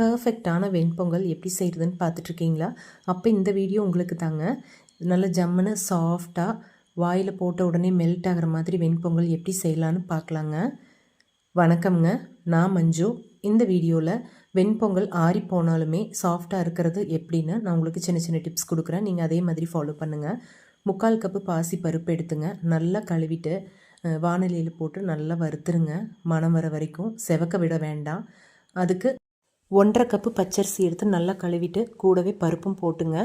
பர்ஃபெக்டான வெண்பொங்கல் எப்படி செய்கிறதுன்னு பார்த்துட்ருக்கீங்களா? அப்போ இந்த வீடியோ உங்களுக்கு தாங்க. நல்ல ஜம்முன்னு சாஃப்டாக வாயில் போட்ட உடனே மெல்ட் ஆகிற மாதிரி வெண்பொங்கல் எப்படி செய்யலான்னு பார்க்கலாங்க. வணக்கம்ங்க. நான் மஞ்சு. இந்த வீடியோவில் வெண்பொங்கல் ஆறி போனாலுமே சாஃப்டாக இருக்கிறது எப்படின்னு நான் உங்களுக்கு சின்ன சின்ன டிப்ஸ் கொடுக்குறேன். நீங்கள் அதே மாதிரி ஃபாலோ பண்ணுங்கள் முக்கால் கப்பு பாசி பருப்பு எடுத்துங்க. நல்லா கழுவிட்டு வானிலையில் போட்டு நல்லா வறுத்துருங்க. மனம் வர வரைக்கும். செவக்க விட வேண்டாம். அதுக்கு ஒன்றரை கப்பு பச்சரிசி எடுத்து நல்லா கழுவிட்டு கூடவே பருப்பும் போட்டுங்க.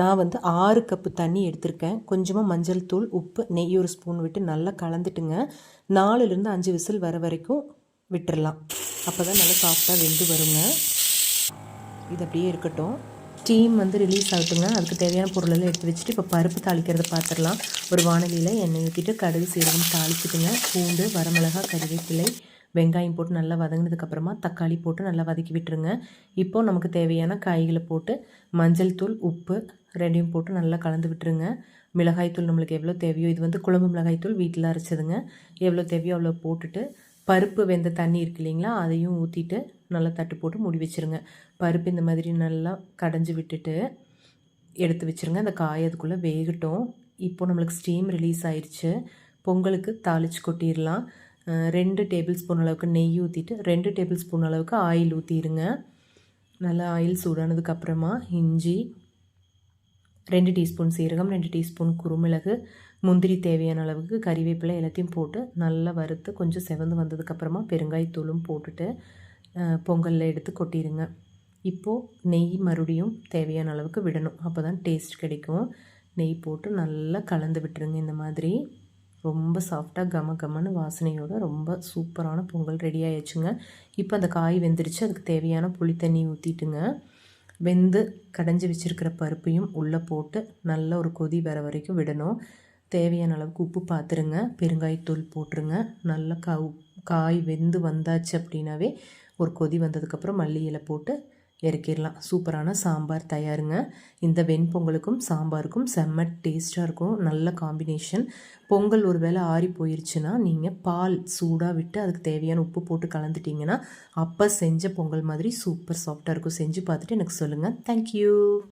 நான் வந்து ஆறு கப்பு தண்ணி எடுத்திருக்கேன். கொஞ்சமாக மஞ்சள் தூள் உப்பு நெய் ஒரு ஸ்பூன் விட்டு நல்லா கலந்துட்டுங்க. நாலுலேருந்து அஞ்சு விசில் வர வரைக்கும் விட்டுறலாம். அப்போ தான் நல்லா சாஃப்டாக வெந்து வருங்க. இது அப்படியே இருக்கட்டும். ஸ்டீம் வந்து ரிலீஸ் ஆகட்டுங்க. அதுக்கு தேவையான பொருளெல்லாம் எடுத்து வச்சுட்டு இப்போ பருப்பு தாளிக்கிறத பார்த்துடலாம் ஒரு வானலியில் எண்ணெய் ஊற்றிட்டு கடுகு சீரகம் தாளிச்சுட்டுங்க. பூண்டு வரமிளகா கருவேப்பிலை வெங்காயம் போட்டு நல்லா வதங்கினதுக்கப்புறமா தக்காளி போட்டு நல்லா வதக்கி விட்டுருங்க. இப்போது நமக்கு தேவையான காய்களை போட்டு மஞ்சள் தூள் உப்பு ரெண்டையும் போட்டு நல்லா கலந்து விட்டுருங்க. மிளகாய்த்தூள் நம்மளுக்கு எவ்வளோ தேவையோ இது வந்து குழம்பு மிளகாய்த்தூள் வீட்டில் அரைச்சதுங்க. எவ்வளோ தேவையோ அவ்வளோ போட்டுட்டு பருப்பு வெந்த தண்ணி இருக்கு இல்லைங்களா அதையும் ஊற்றிட்டு நல்லா தட்டு போட்டு மூடி வச்சுருங்க. பருப்பு இந்த மாதிரி நல்லா கடைஞ்சி விட்டுட்டு எடுத்து வச்சுருங்க. அந்த காய் அதுக்குள்ளே வேகட்டும். இப்போது நம்மளுக்கு ஸ்டீம் ரிலீஸ் ஆயிடுச்சு பொங்கலுக்கு தாளித்து கொட்டிடலாம். ரெண்டு டேபிள் ஸ்பூன் அளவுக்கு நெய் ஊற்றிட்டு ரெண்டு டேபிள் ஸ்பூன் அளவுக்கு ஆயில் ஊற்றிடுங்க நல்லா ஆயில் சூடானதுக்கப்புறமா இஞ்சி ரெண்டு டீஸ்பூன் சீரகம் ரெண்டு டீஸ்பூன் குருமிளகு முந்திரி தேவையான அளவுக்கு கறிவேப்பிலை எல்லாத்தையும் போட்டு நல்லா வறுத்து கொஞ்சம் செவந்து வந்ததுக்கப்புறமா பெருங்காயத்தூளும் போட்டுட்டு பொங்கலில் எடுத்து கொட்டிடுங்க இப்போது நெய் மறுபடியும் தேவையான அளவுக்கு விடணும். அப்போ தான் டேஸ்ட் கிடைக்கும். நெய் போட்டு நல்லா கலந்து விட்டுருங்க இந்த மாதிரி. ரொம்ப சாஃப்டாக கம கமன்னு வாசனையோட ரொம்ப சூப்பரான பொங்கல் ரெடி ஆயிடுச்சுங்க. இப்போ அந்த காய் வெந்துருச்சு. அதுக்கு தேவையான புளி தண்ணி ஊற்றிட்டுங்க வெந்து கடைஞ்சி வச்சுருக்கிற பருப்பையும் உள்ளே போட்டு நல்ல ஒரு கொதி வர வரைக்கும் விடணும். தேவையான அளவுக்கு உப்பு பார்த்துருங்க பெருங்காயத்தூள் போட்டுருங்க. நல்லா கா காய் வெந்து வந்தாச்சு அப்படின்னாவே ஒரு கொதி வந்ததுக்கப்புறம் மல்லி இலை போட்டு இறக்கிடலாம். சூப்பரான சாம்பார் தயாருங்க. இந்த வெண்பொங்கலுக்கும் சாம்பாருக்கும் செம்ம டேஸ்ட்டாக இருக்கும். நல்ல காம்பினேஷன். பொங்கல் ஒரு வேளை ஆறி போயிருச்சுன்னா நீங்கள் பால் சூடாக விட்டு அதுக்கு தேவையான உப்பு போட்டு கலந்துட்டிங்கன்னா அப்போ செஞ்ச பொங்கல் மாதிரி சூப்பர் சாஃப்டாக இருக்கும். செஞ்சு பார்த்துட்டு எனக்கு சொல்லுங்கள் தேங்க்யூ